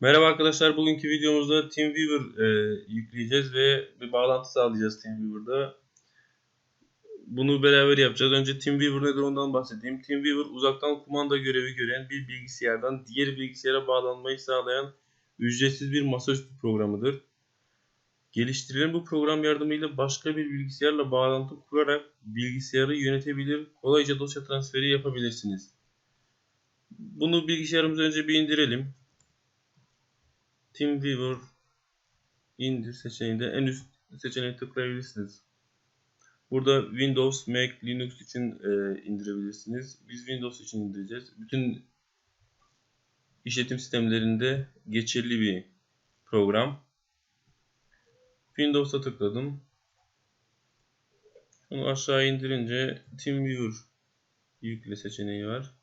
Merhaba arkadaşlar. Bugünkü videomuzda TeamViewer e, yükleyeceğiz ve bir bağlantı sağlayacağız TeamViewer'da. Bunu beraber yapacağız. Önce TeamViewer nedir ondan bahsedeyim. TeamViewer uzaktan kumanda görevi gören bir bilgisayardan diğer bilgisayara bağlanmayı sağlayan ücretsiz bir masaüstü programıdır. Geliştirilen bu program yardımıyla başka bir bilgisayarla bağlantı kurarak bilgisayarı yönetebilir, kolayca dosya transferi yapabilirsiniz. Bunu bilgisayarımıza önce bir indirelim. TeamViewer indir seçeneğinde en üst seçeneğe tıklayabilirsiniz. Burada Windows, Mac, Linux için e, indirebilirsiniz. Biz Windows için indireceğiz. Bütün işletim sistemlerinde geçerli bir program. Windows'a tıkladım. Bunu aşağı indirince TeamViewer yükle seçeneği var.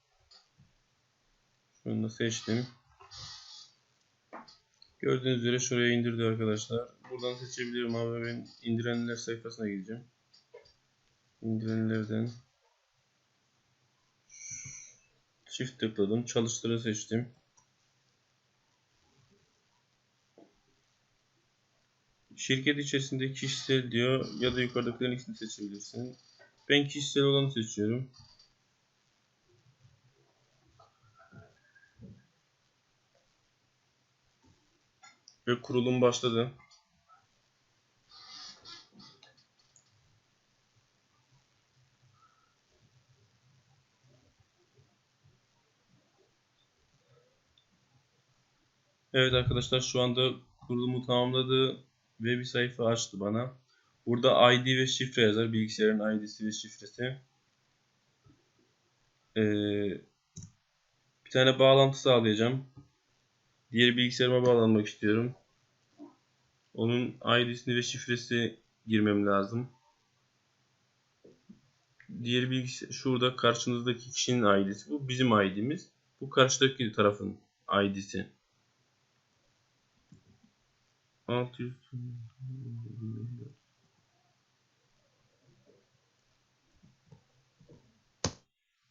Şunu da seçtim. Gördüğünüz üzere şuraya indirdi arkadaşlar. Buradan seçebilirim abi. Ben indirenler sayfasına gideceğim. İndirenlerden çift tıkladım. Çalıştırı seçtim. Şirket içerisinde kişisel diyor ya da yukarıdakilerin ikisini seçebilirsin. Ben kişisel olanı seçiyorum. Ve kurulum başladı. Evet arkadaşlar şu anda kurulumu tamamladı ve bir sayfa açtı bana. Burada ID ve şifre yazar. Bilgisayarın ID'si ve şifresi. Ee, bir tane bağlantı sağlayacağım. Diğer bilgisayarıma bağlanmak istiyorum. Onun ID'sini ve şifresi girmem lazım. Diğer bilgisayar şurada karşınızdaki kişinin ID'si. Bu bizim ID'miz. Bu karşıdaki tarafın ID'si. 600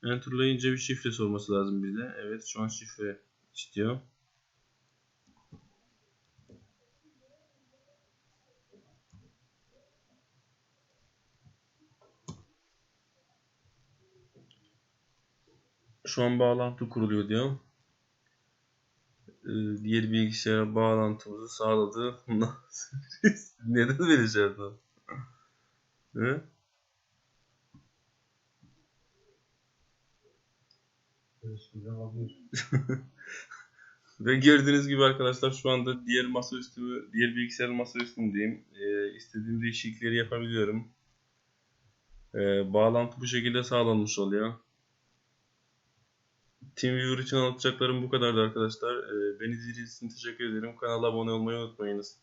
Enter'layınca bir şifresi olması lazım bize. Evet şu an şifre istiyor. Şu an bağlantı kuruluyor diyor. Ee, diğer bilgisayara bağlantımızı sağladı. Neden böyle şey yaptın? He? Ve gördüğünüz gibi arkadaşlar şu anda diğer masaüstü, diğer bilgisayar masaüstündeyim. Ee, istediğim değişiklikleri yapabiliyorum. Ee, bağlantı bu şekilde sağlanmış oluyor. TeamViewer için anlatacaklarım bu kadardı arkadaşlar. Ee, beni izlediğiniz için teşekkür ederim. Kanala abone olmayı unutmayınız.